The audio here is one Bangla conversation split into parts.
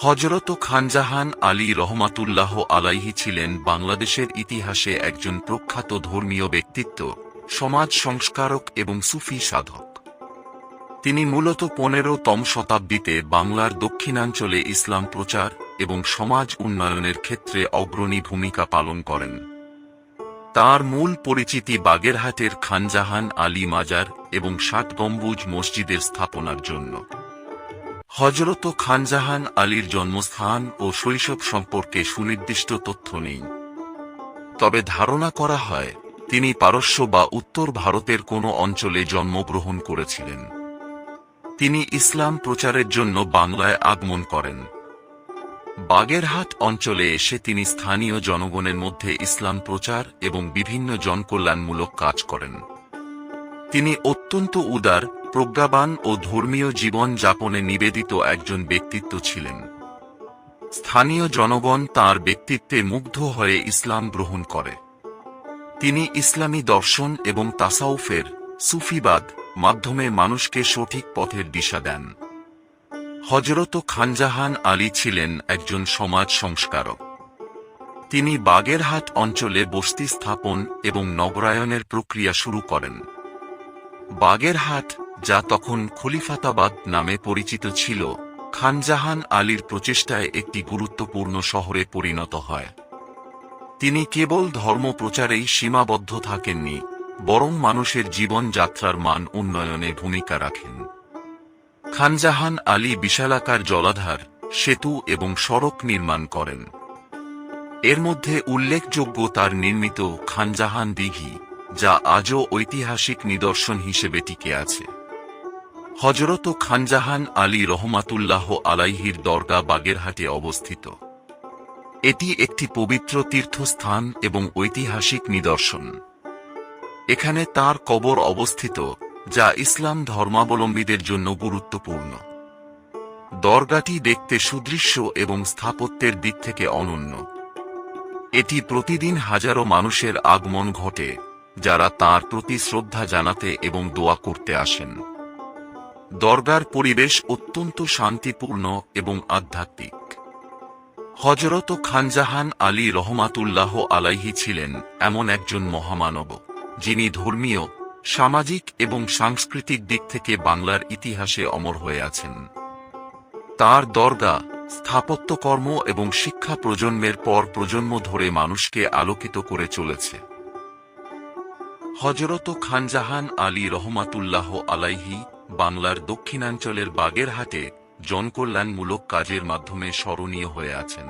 হজরত খানজাহান আলী রহমাতুল্লাহ আলাইহি ছিলেন বাংলাদেশের ইতিহাসে একজন প্রখ্যাত ধর্মীয় ব্যক্তিত্ব, সমাজ সংস্কারক এবং সুফি সাধক। তিনি মূলত পনেরো তম শতাব্দীতে বাংলার দক্ষিণাঞ্চলে ইসলাম প্রচার এবং সমাজ উন্নয়নের ক্ষেত্রে অগ্রণী ভূমিকা পালন করেন। তার মূল পরিচিতি বাগেরহাটের খানজাহান আলী মাজার এবং ষাট গম্বুজ মসজিদের স্থাপনার জন্য। হজরত খানজাহান আলীর জন্মস্থান ও শৈশব সম্পর্কে সুনির্দিষ্ট তথ্য নেই। তবে ধারণা করা হয়, তিনি পারস্য বা উত্তর ভারতের কোনো অঞ্চলে জন্মগ্রহণ করেছিলেন। তিনি ইসলাম প্রচারের জন্য বাংলায় আগমন করেন। বাগেরহাট অঞ্চলে এসে তিনি স্থানীয় জনগণের মধ্যে ইসলাম প্রচার এবং বিভিন্ন জনকল্যাণমূলক কাজ করেন। তিনি অত্যন্ত উদার প্রজ্ঞাবান ও ধর্মীয় জীবন যাপনে নিবেদিত একজন ব্যক্তিত্ব ছিলেন। স্থানীয় জনগণ তার ব্যক্তিত্বে মুগ্ধ হয়ে ইসলাম গ্রহণ করে। তিনি ইসলামী দর্শন এবং তাসাউফের সুফিবাদ মাধ্যমে মানুষকে সঠিক পথের দিশা দেন। হজরত খানজাহান আলী ছিলেন একজন সমাজ সংস্কারক। তিনি বাগেরহাট অঞ্চলে বস্তি স্থাপন এবং নগরায়নের প্রক্রিয়া শুরু করেন। বাগেরহাট যা তখন খলিফাতাবাদ নামে পরিচিত ছিল, খানজাহান আলীর প্রচেষ্টায় একটি গুরুত্বপূর্ণ শহরে পরিণত হয়। তিনি কেবল ধর্ম প্রচারেই সীমাবদ্ধ থাকেননি, বরং মানুষের জীবনযাত্রার মান উন্নয়নে ভূমিকা রাখেন। খানজাহান আলী বিশালাকার জলাধার, সেতু এবং সড়ক নির্মাণ করেন। এর মধ্যে উল্লেখযোগ্য তার নির্মিত খানজাহান দিঘি, যা আজও ঐতিহাসিক নিদর্শন হিসেবে টিকে আছে। হজরত খানজাহান আলী রহমাতুল্লাহ আলাইহির দরগা বাগেরহাটে অবস্থিত। এটি একটি পবিত্র তীর্থস্থান এবং ঐতিহাসিক নিদর্শন। এখানে তার কবর অবস্থিত, যা ইসলাম ধর্মাবলম্বীদের জন্য গুরুত্বপূর্ণ। দরগাটি দেখতে সুদৃশ্য এবং স্থাপত্যের দিক থেকে অনন্য। এটি প্রতিদিন হাজারো মানুষের আগমন ঘটে, যারা তার প্রতি শ্রদ্ধা জানাতে এবং দোয়া করতে আসেন। দরগার পরিবেশ অত্যন্ত শান্তিপূর্ণ এবং আধ্যাত্মিক। হজরত খানজাহান আলী রহমাতুল্লাহ আলাইহি ছিলেন এমন একজন মহামানব, যিনি ধর্মীয়, সামাজিক এবং সাংস্কৃতিক দিক থেকে বাংলার ইতিহাসে অমর হয়ে আছেন। তার দরগা স্থাপত্যকর্ম এবং শিক্ষা প্রজন্মের পর প্রজন্ম ধরে মানুষকে আলোকিত করে চলেছে। হজরত খানজাহান আলী রহমাতুল্লাহ আলাইহি বাংলার দক্ষিণাঞ্চলের বাগেরহাটে জনকল্যাণমূলক কাজের মাধ্যমে স্মরণীয় হয়ে আছেন।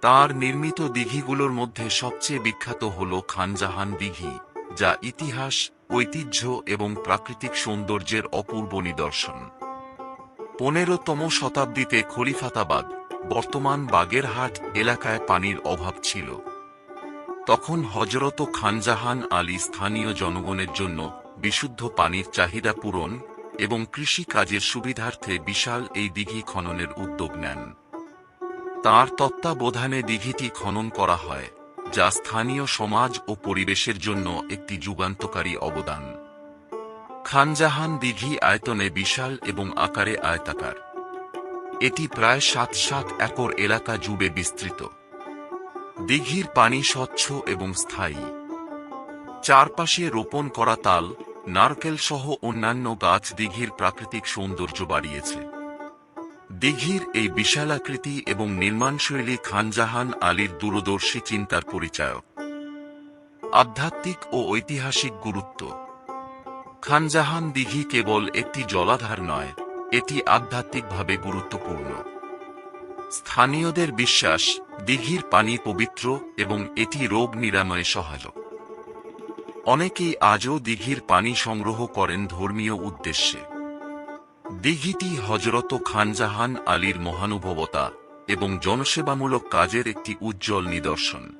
তার নির্মিত দিঘিগুলোর মধ্যে সবচেয়ে বিখ্যাত হল খানজাহান দিঘি, যা ইতিহাস, ঐতিহ্য এবং প্রাকৃতিক সৌন্দর্যের অপূর্ব নিদর্শন। পনেরোতম শতাব্দীতে খলিফাতাবাদ বর্তমান বাগেরহাট এলাকায় পানির অভাব ছিল। তখন হজরত খানজাহান আলী স্থানীয় জনগণের জন্য বিশুদ্ধ পানির চাহিদা পূরণ এবং কৃষি কাজের সুবিধার্থে বিশাল এই দিঘি খননের উদ্যোগ নেন। তার তত্ত্বাবধানে দিঘিটি খনন করা হয়, যা স্থানীয় সমাজ ও পরিবেশের জন্য একটি যুগান্তকারী অবদান। খানজাহান দিঘি আয়তনে বিশাল এবং আকারে আয়তাকার। এটি প্রায় সাত সাত একর এলাকা জুড়ে বিস্তৃত। দিঘির পানি স্বচ্ছ এবং স্থায়ী। চারপাশে রোপণ করা তাল নারকেল সহ অন্যান্য গাছ দিঘির প্রাকৃতিক সৌন্দর্য বাড়িয়েছে। দিঘির এই বিশালাকৃতি এবং নির্মাণশৈলী খানজাহান আলীর দূরদর্শী চিন্তার পরিচায়ক। আধ্যাত্মিক ও ঐতিহাসিক গুরুত্ব। খানজাহান দিঘি কেবল একটি জলাধার নয়, এটি আধ্যাত্মিকভাবে গুরুত্বপূর্ণ। স্থানীয়দের বিশ্বাস, দিঘির পানি পবিত্র এবং এটি রোগ নিরাময়ে সহায়ক। অনেকেই আজও দিঘির পানি সংগ্রহ করেন ধর্মীয় উদ্দেশ্যে। দিঘিটি হজরত খানজাহান আলীর মহানুভবতা এবং জনসেবামূলক কাজের একটি উজ্জ্বল নিদর্শন।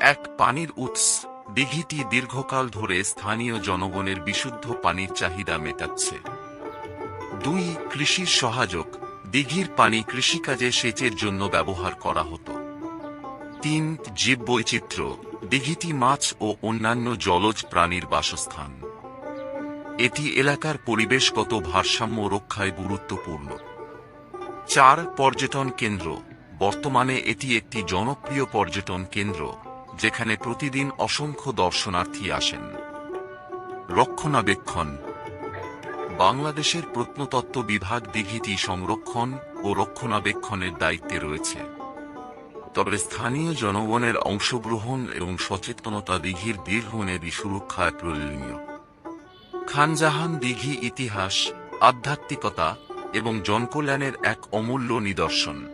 এক পানির উৎস দিঘিটি দীর্ঘকাল ধরে স্থানীয় জনগণের বিশুদ্ধ পানির চাহিদা মেটাচ্ছে। দুই কৃষির সহায়ক দিঘির পানি কৃষিকাজে সেচের জন্য ব্যবহার করা হতো। তিন জীববৈচিত্র্য দিঘিটি মাছ ও অন্যান্য জলজ প্রাণীর বাসস্থান। এটি এলাকার পরিবেশগত ভারসাম্য রক্ষায় গুরুত্বপূর্ণ। চার পর্যটন কেন্দ্র, বর্তমানে এটি একটি জনপ্রিয় পর্যটন কেন্দ্র, যেখানে প্রতিদিন অসংখ্য দর্শনার্থী আসেন। রক্ষণাবেক্ষণ, বাংলাদেশের প্রত্নতত্ত্ব বিভাগ দিঘিটি সংরক্ষণ ও রক্ষণাবেক্ষণের দায়িত্বে রয়েছে। তবে স্থানীয় জনগণের অংশগ্রহণ এবং সচেতনতা দিঘির দীর্ঘমেয়াদী সুরক্ষায় প্রয়োজনীয়। খানজাহান দিঘি ইতিহাস, আধ্যাত্মিকতা এবং জনকল্যাণের এক অমূল্য নিদর্শন।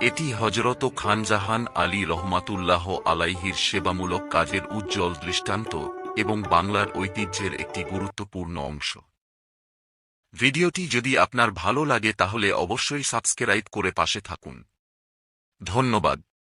এটি হজরত খানজাহান আলী রহমাতুল্লাহ আলাইহির সেবামূলক কাজের উজ্জ্বল দৃষ্টান্ত এবং বাংলার ঐতিহ্যের একটি গুরুত্বপূর্ণ অংশ। ভিডিওটি যদি আপনার ভালো লাগে তাহলে অবশ্যই সাবস্ক্রাইব করে পাশে থাকুন। ধন্যবাদ।